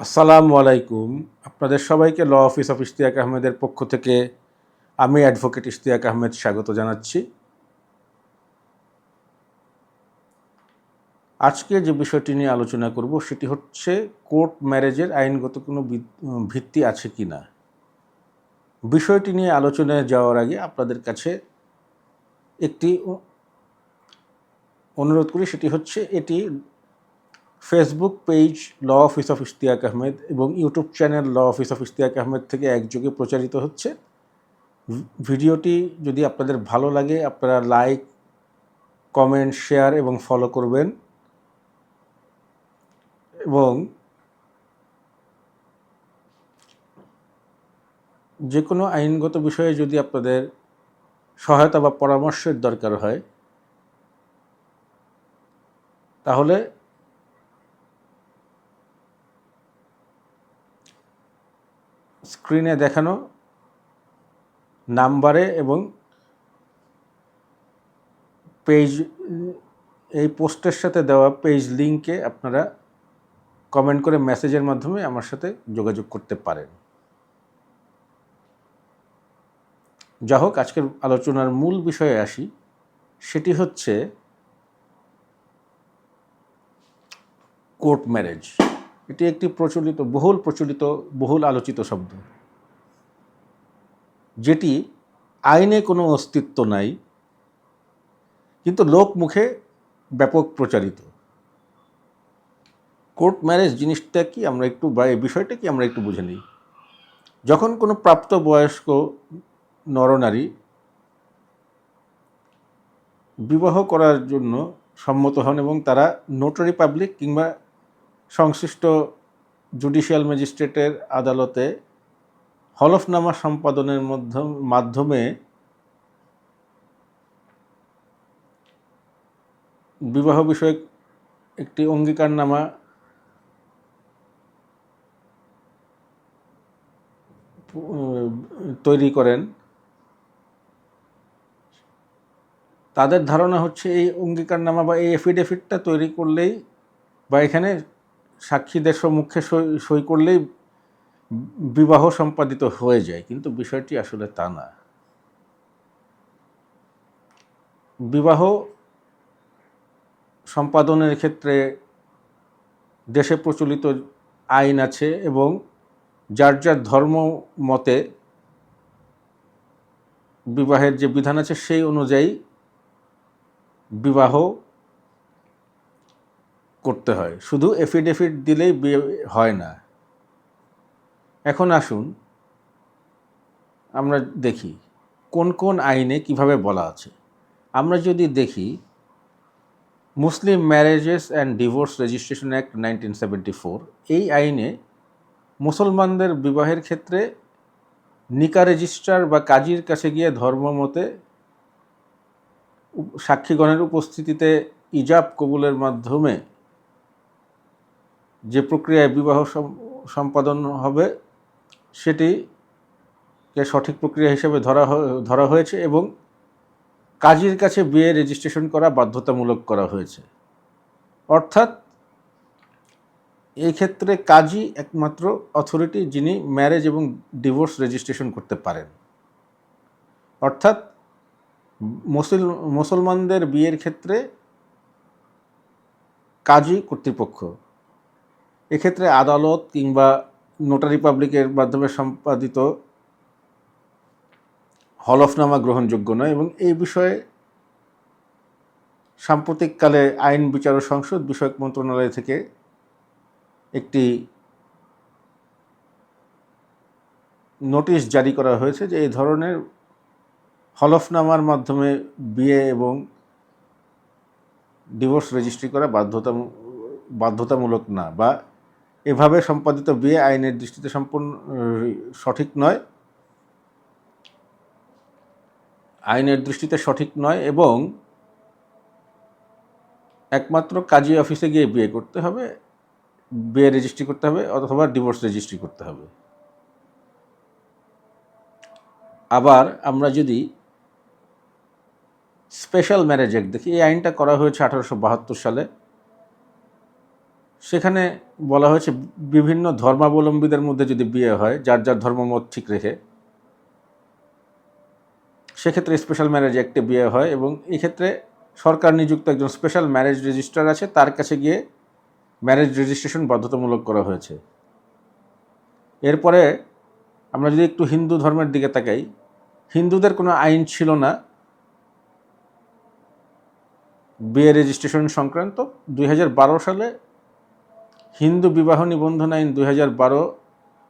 আসসালামু আলাইকুম। আপনাদের সবাইকে ল অফিস অফ ইশতিয়াক আহমেদের পক্ষ থেকে আমি অ্যাডভোকেট ইশতিয়াক আহমেদ স্বাগত জানাচ্ছি। আজকে যে বিষয়টি নিয়ে আলোচনা করব সেটি হচ্ছে কোর্ট ম্যারেজের আইনগত কোনো ভিত্তি আছে কি না? বিষয়টি নিয়ে আলোচনায় যাওয়ার আগে আপনাদের কাছে একটি অনুরোধ করি, সেটি হচ্ছে এটি Facebook page law office of Ishtiaq Ahmed এবং YouTube channel law office of Ishtiaq Ahmed থেকে একযোগে প্রচারিত হচ্ছে। ভিডিওটি যদি আপনাদের ভালো লাগে, আপনারা লাইক কমেন্ট শেয়ার এবং ফলো করবেন। এবং যে কোনো আইনগত বিষয়ে যদি আপনাদের সহায়তা বা পরামর্শের দরকার হয়, তাহলে স্ক্রিনে দেখানো নাম্বারে এবং পেজ, এই পোস্টের সাথে দেওয়া পেজ লিঙ্কে আপনারা কমেন্ট করে মেসেজের মাধ্যমে আমার সাথে যোগাযোগ করতে পারেন। যা হোক, আজকের আলোচনার মূল বিষয়ে আসি। সেটি হচ্ছে কোর্ট ম্যারেজ। এটি একটি প্রচলিত, বহুল প্রচলিত, বহুল আলোচিত শব্দ। যেটি আইনে কোনো অস্তিত্ব নাই, কিন্তু লোক মুখে ব্যাপক প্রচারিত। কোর্ট ম্যারেজ জিনিসটা কি আমরা একটু বা এই বিষয়টা কি আমরা একটু বুঝে নিই। যখন কোনো প্রাপ্তবয়স্ক নরনারী বিবাহ করার জন্য সম্মত হন এবং তারা নোটারি পাবলিক কিংবা সংশ্লিষ্ট জুডিশিয়াল ম্যাজিস্ট্রেটের আদালতে হলফনামা সম্পাদনের মধ্যম- বিবাহ বিষয়ক একটি অঙ্গীকারনামা তৈরি করেন। তাদের ধারণা হচ্ছে এই অঙ্গীকারনামা বা এই এফিডেভিটটা তৈরি করলেই বা এখানে সাক্ষীদের সম্মুখে সই করলেই বিবাহ সম্পাদিত হয়ে যায়, কিন্তু বিষয়টি আসলে তা না। বিবাহ সম্পাদনের ক্ষেত্রে দেশে প্রচলিত আইন আছে এবং যার যার ধর্ম মতে বিবাহের যে বিধান আছে সেই অনুযায়ী বিবাহ করতে হয়। শুধু এফিডেভিট দিলেই বিয়ে হয় না। এখন আসুন, আমরা দেখি কোন কোন আইনে কীভাবে বলা আছে। আমরা যদি দেখি, Muslim marriages and divorce registration act nineteen seventy four এই আইনে মুসলমানদের বিবাহের ক্ষেত্রে নিকা রেজিস্ট্রার বা কাজীর কাছে গিয়ে ধর্মমতে সাক্ষীগণের উপস্থিতিতে ইজাব কবুলের মাধ্যমে যে প্রক্রিয়ায় বিবাহ সম্পাদন হবে সেটিকে সঠিক প্রক্রিয়া হিসেবে ধরা ধরা হয়েছে এবং কাজীর কাছে বিয়ে রেজিস্ট্রেশন করা বাধ্যতামূলক করা হয়েছে। অর্থাৎ এই ক্ষেত্রে কাজী একমাত্র অথরিটি যিনি ম্যারেজ এবং ডিভোর্স রেজিস্ট্রেশন করতে পারেন। অর্থাৎ মুসল, মুসলমানদের বিয়ের ক্ষেত্রে কাজী কর্তৃপক্ষ এক্ষেত্রে আদালত কিংবা নোটারি পাবলিকের মাধ্যমে সম্পাদিত হলফনামা গ্রহণযোগ্য নয় এবং এই বিষয়ে সাম্প্রতিককালে আইন বিচার ও সংসদ বিষয়ক মন্ত্রণালয় থেকে একটি নোটিশ জারি করা হয়েছে যে এই ধরনের হলফনামার মাধ্যমে বিয়ে এবং ডিভোর্স রেজিস্ট্রি করা বাধ্যতা বাধ্যতামূলক না বা এভাবে সম্পাদিত বিয়ে আইনের দৃষ্টিতে সম্পূর্ণ সঠিক নয়। আইনের দৃষ্টিতে সঠিক নয় এবং একমাত্র কাজী অফিসে গিয়ে বিয়ে করতে হবে, বিয়ে রেজিস্ট্রি করতে হবে অথবা ডিভোর্স রেজিস্ট্রি করতে হবে। আবার আমরা যদি স্পেশাল ম্যারেজ অ্যাক্ট দেখি, এই আইনটা করা হয়েছে আঠারোশো বাহাত্তর সালে। সেখানে বলা হয়েছে বিভিন্ন ধর্মাবলম্বীদের মধ্যে যদি বিয়ে হয়, যার যার ধর্মমত ঠিক রেখে, সেক্ষেত্রে স্পেশাল ম্যারেজ একটি বিয়ে হয় এবং এক্ষেত্রে সরকার নিযুক্ত একজন স্পেশাল ম্যারেজ রেজিস্ট্রার আছে, তার কাছে গিয়ে ম্যারেজ রেজিস্ট্রেশন বাধ্যতামূলক করা হয়েছে। এরপরে আমরা যদি একটু হিন্দু ধর্মের দিকে তাকাই, হিন্দুদের কোনো আইন ছিল না। বিয়ে রেজিস্ট্রেশন সংক্রান্ত দুই হাজার বারো সালে হিন্দু বিবাহ নিবন্ধন আইন দু হাজার বারো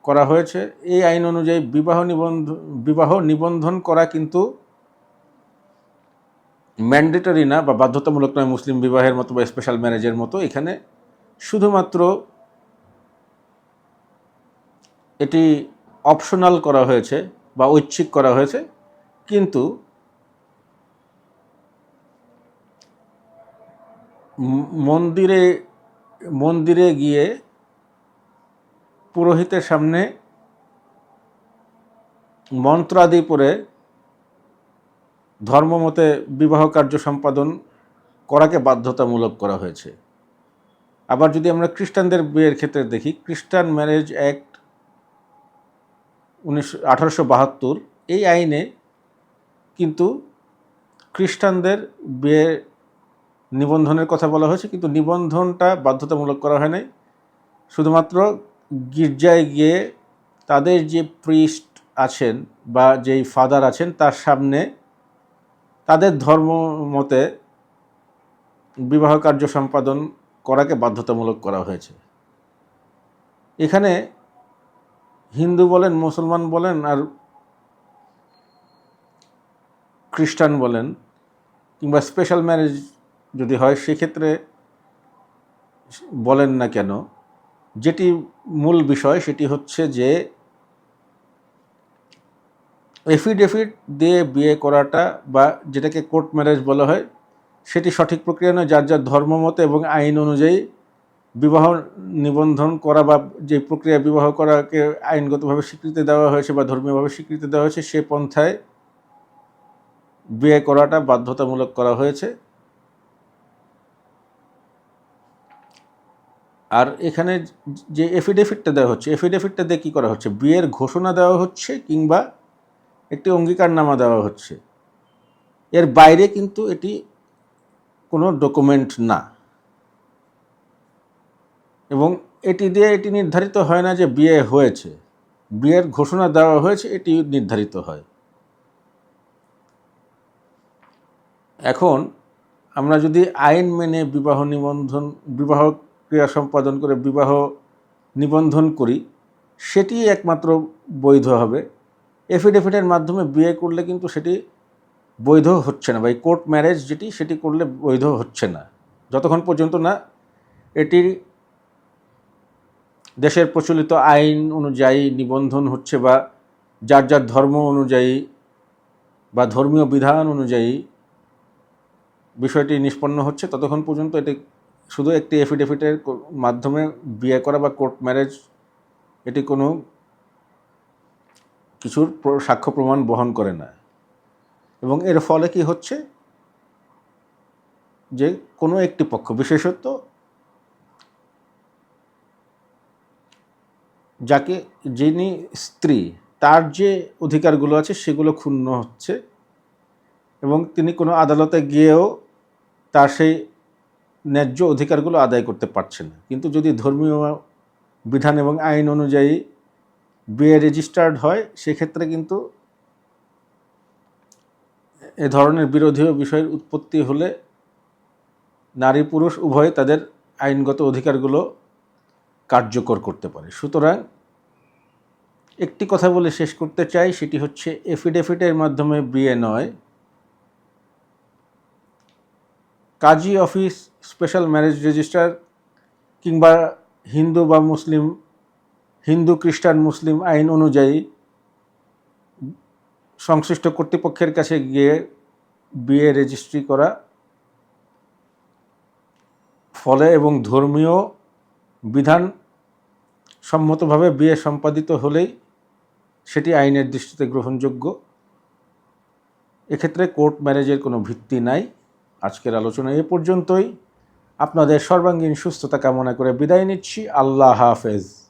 করা হয়েছে। এই আইন অনুযায়ী বিবাহ নিবন্ধ, বিবাহ নিবন্ধন করা কিন্তু ম্যান্ডেটরি না বা বাধ্যতামূলক নয় মুসলিম বিবাহের মতো বা স্পেশাল ম্যারেজের মতো। এখানে শুধুমাত্র এটি অপশনাল করা হয়েছে বা ঐচ্ছিক করা হয়েছে। কিন্তু মন্দিরে মন্দিরে গিয়ে পুরোহিতের সামনে মন্ত্রাদি পড়ে ধর্মমতে বিবাহ কার্য সম্পাদন করাকে বাধ্যতামূলক করা হয়েছে। আবার যদি আমরা খ্রিস্টানদের বিয়ের ক্ষেত্রে দেখি, খ্রিস্টান ম্যারেজ অ্যাক্ট উনিশশো এই আইনে কিন্তু খ্রিস্টানদের বিয়ে নিবন্ধনের কথা বলা হয়েছে, কিন্তু নিবন্ধনটা বাধ্যতামূলক করা হয় নাই। শুধুমাত্র গির্জায় গিয়ে তাদের যে প্রিস্ট আছেন বা যেই ফাদার আছেন, তার সামনে তাদের ধর্ম মতে বিবাহ কার্য সম্পাদন করাকে বাধ্যতামূলক করা হয়েছে। এখানে হিন্দু বলেন, মুসলমান বলেন আর খ্রিস্টান বলেন কিংবা স্পেশাল ম্যারেজ যদি হয়, সেক্ষেত্রে বলেন না কেন। যেটি মূল বিষয়, সেটি হচ্ছে যে এফিডেভিট দিয়ে বিয়ে করাটা বা যেটাকে কোর্ট ম্যারেজ বলা হয়, সেটি সঠিক প্রক্রিয়া নয়। যার যার ধর্মমতে এবং আইন অনুযায়ী বিবাহ নিবন্ধন করা বা যে প্রক্রিয়া বিবাহ করাকে আইনগতভাবে স্বীকৃতি দেওয়া হয়েছে বা ধর্মীয়ভাবে স্বীকৃতি দেওয়া হয়েছে, সে পন্থায় বিয়ে করাটা বাধ্যতামূলক করা হয়েছে। আর এখানে যে এফিডেভিটটা দেওয়া হচ্ছে এফিডেভিটটা দিয়ে কী করা হচ্ছে? বিয়ের ঘোষণা দেওয়া হচ্ছে কিংবা একটি অঙ্গীকারনামা দেওয়া হচ্ছে। এর বাইরে কিন্তু এটি কোনো ডকুমেন্ট না। এবং এটি দিয়ে এটি নির্ধারিত হয় না যে বিয়ে হয়েছে। বিয়ের ঘোষণা দেওয়া হয়েছে, এটি নির্ধারিত হয়। এখন আমরা যদি আইন মেনে বিবাহ নিবন্ধন, বিবাহ ক্রিয়া সম্পাদন করে বিবাহ নিবন্ধন করি সেটি একমাত্র বৈধ হবে। এফিডেভিটের মাধ্যমে বিয়ে করলে কিন্তু সেটি বৈধ হচ্ছে না বা এই কোর্ট ম্যারেজ যেটি, সেটি করলে বৈধ হচ্ছে না। যতক্ষণ পর্যন্ত না এটি দেশের প্রচলিত আইন অনুযায়ী নিবন্ধন হচ্ছে বা যার যার ধর্ম অনুযায়ী বা ধর্মীয় বিধান অনুযায়ী বিষয়টি নিষ্পন্ন হচ্ছে, ততক্ষণ পর্যন্ত এটি শুধু একটি এফিডেভিটের মাধ্যমে বিয়ে করা বা কোর্ট ম্যারেজ এটি কোনো কিছুর সাক্ষ্য প্রমাণ বহন করে না। এবং এর ফলে কি হচ্ছে? যে কোনো একটি পক্ষ, বিশেষত যাকে যিনি স্ত্রী, তার যে অধিকারগুলো আছে সেগুলো ক্ষুণ্ণ হচ্ছে এবং তিনি কোনো আদালতে গিয়েও তার সেই ন্যায্য অধিকারগুলো আদায় করতে পারছে না। কিন্তু যদি ধর্মীয় বিধান এবং আইন অনুযায়ী বিয়ে রেজিস্টার্ড হয়, সেক্ষেত্রে কিন্তু এ ধরনের বিরোধীয় বিষয়ের উৎপত্তি হলে নারী পুরুষ উভয়ে তাদের আইনগত অধিকারগুলো কার্যকর করতে পারে। সুতরাং একটি কথা বলে শেষ করতে চাই, সেটি হচ্ছে এফিডেভিটের মাধ্যমে বিয়ে নয়। কাজী অফিস স্পেশাল ম্যারেজ রেজিস্টার কিংবা হিন্দু বা মুসলিম, হিন্দু, খ্রিস্টান, মুসলিম আইন অনুযায়ী সংশ্লিষ্ট কর্তৃপক্ষের কাছে গিয়ে বিয়ে রেজিস্ট্রি করা। ফলে এবং ধর্মীয় বিধান সম্মতভাবে বিয়ে সম্পাদিত হলেই সেটি আইনের দৃষ্টিতে গ্রহণযোগ্য। এক্ষেত্রে কোর্ট ম্যারেজের কোনো ভিত্তি নাই। আজকের আলোচনা এ পর্যন্তই। আপনাদের সর্বাঙ্গীন সুস্থতা কামনা করে বিদায় নিচ্ছি। আল্লাহ হাফেজ।